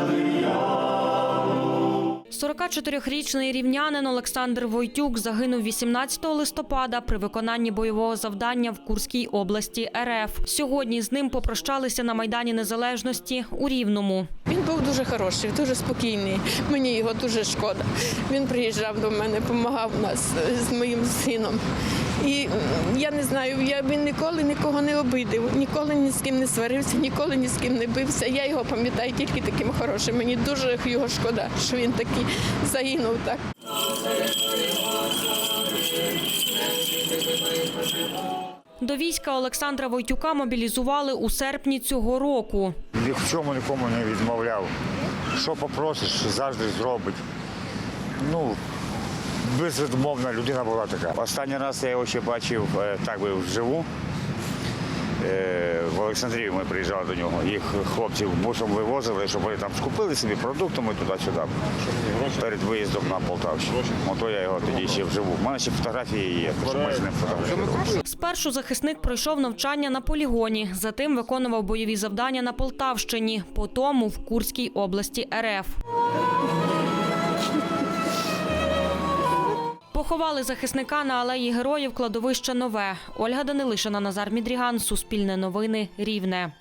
– 44-річний рівнянин Олександр Войтюк загинув 18 листопада при виконанні бойового завдання в Курській області РФ. Сьогодні з ним попрощалися на Майдані Незалежності у Рівному. Він був дуже хороший, дуже спокійний. Мені його дуже шкода. Він приїжджав до мене, допомагав нас е, з моїм сином. І я не знаю, я, він ніколи нікого не обидив, ніколи ні з ким не сварився, ніколи ні з ким не бився. Я його пам'ятаю тільки таким хорошим. Мені дуже його шкода, що він такий загинув так. До війська Олександра Войтюка мобілізували у серпні цього року. Ні в чому нікому не відмовляв. Що попросиш, завжди зробить. Ну, безвідмовна людина була така. Останній раз я його ще бачив е, так би вживу. В Олександрію ми приїжджали до нього. Їх хлопців бусом вивозили, щоб вони там скупили собі продуктами туди-сюди. Перед виїздом на Полтавщину. Ото я його тоді ще вживу. У мене ще фотографії є, що ми з ним фотографували. Спершу захисник пройшов навчання на полігоні, затим виконував бойові завдання на Полтавщині, потім в Курській області РФ. Поховали захисника на алеї героїв кладовище Нове. Ольга Данилишина, Назар Мідріган, Суспільне новини, Рівне.